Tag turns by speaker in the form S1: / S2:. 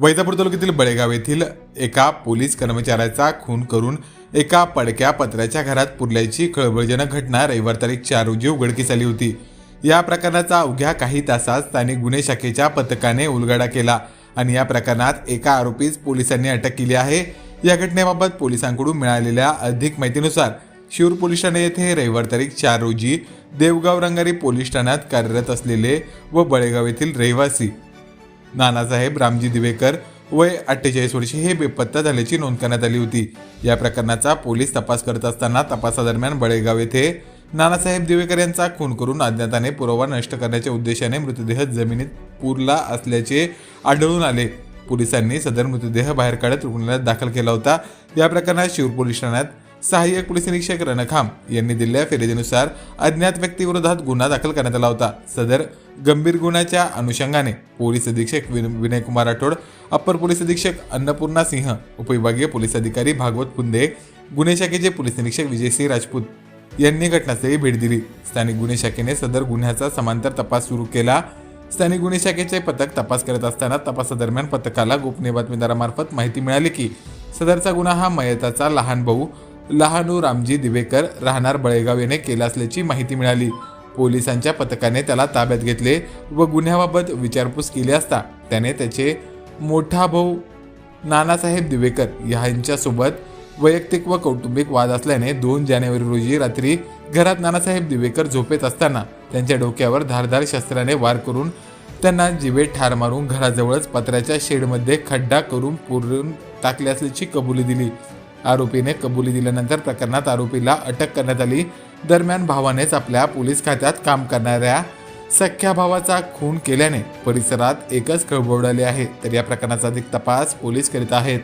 S1: वैजापूर तालुक्यातील बळेगाव येथील एका पोलीस कर्मचाऱ्याचा खून करून एका पडक्या पत्र्याच्या घरात पुरल्याची खळबळजनक घटना रविवार तारीख चार रोजी उघडकीस आली होती. या प्रकरणाचा अवघ्या काही तासात स्थानिक गुन्हे शाखेच्या पथकाने उलगडा केला आणि या प्रकरणात एका आरोपीस पोलिसांनी अटक केली आहे. या घटनेबाबत पोलिसांकडून मिळालेल्या अधिक माहितीनुसार शिरूर पोलीस ठाणे येथे रविवार तारीख चार रोजी देवगाव रंगारी पोलीस ठाण्यात कार्यरत असलेले व बळेगाव येथील रहिवासी नानासाहेब रामजी दिवेकर वय अठ्ठेचाळीस वर्षे हे बेपत्ता झाल्याची नोंद करण्यात आली होती. या प्रकरणाचा पोलीस तपास करत असताना तपासादरम्यान बळेगाव येथे नानासाहेब दिवेकर यांचा खून करून अज्ञाताने पुरावा नष्ट करण्याच्या उद्देशाने मृतदेह जमिनीत पुरला असल्याचे आढळून आले. पोलिसांनी सदर मृतदेह बाहेर काढत रुग्णालयात दाखल केला होता. या प्रकरणात शिवपोलीस पोलीस ठाण्यात सहाय्यक पोलीस निरीक्षक रणखाम यांनी दिलेल्या फिर्यादीनुसार अज्ञात व्यक्तीविरोधात गुन्हा दाखल करण्यात आला होता. सदर गंभीर गुन्ह्याच्या अनुषंगाने पोलीस अधीक्षक विन- विनयकुमार राठोड अप्पर पोलीस अधीक्षक अन्नपूर्णा सिंह उपविभागीय पोलीस अधिकारी भागवत पुंदे गुन्हे शाखेचे पोलीस निरीक्षक विजयसिंह राजपूत यांनी घटनास्थळी भेट दिली. स्थानिक गुन्हे शाखेने सदर गुन्ह्याचा समांतर तपास सुरू केला. स्थानिक गुन्हे शाखेचे पथक तपास करत असताना तपासादरम्यान पथकाला गोपनीय बातमीदारामार्फत माहिती मिळाली की सदरचा गुन्हा हा मयताचा लहान भाऊ लहानू रामजी दिवेकर राहणार बळेगाव याने केला असल्याची माहिती मिळाली. पोलिसांच्या पथकाने त्याला ताब्यात घेतले व गुन्ह्याबाबत विचारपूस केली असता त्याने त्याचे मोठा भाऊ नानासाहेब दिवेकर यांच्यासोबत वैयक्तिक व कौटुंबिक वाद असल्याने दोन जानेवारी रोजी रात्री घरात नानासाहेब दिवेकर झोपेत असताना त्यांच्या डोक्यावर धारधार शस्त्राने वार करून त्यांना जिवे ठार मारून घराजवळच पत्र्याच्या शेडमध्ये खड्डा करून पुरून टाकले असल्याची कबुली दिली. आरोपीने कबुली दिल्यानंतर प्रकरणात आरोपीला अटक करण्यात आली. दरम्यान भावानेच आपल्या पोलीस खात्यात काम करणाऱ्या सख्या भावाचा खून केल्याने परिसरात एकच खळबळ उडाली आहे. तर या प्रकरणाचा अधिक तपास पोलीस करीत आहेत.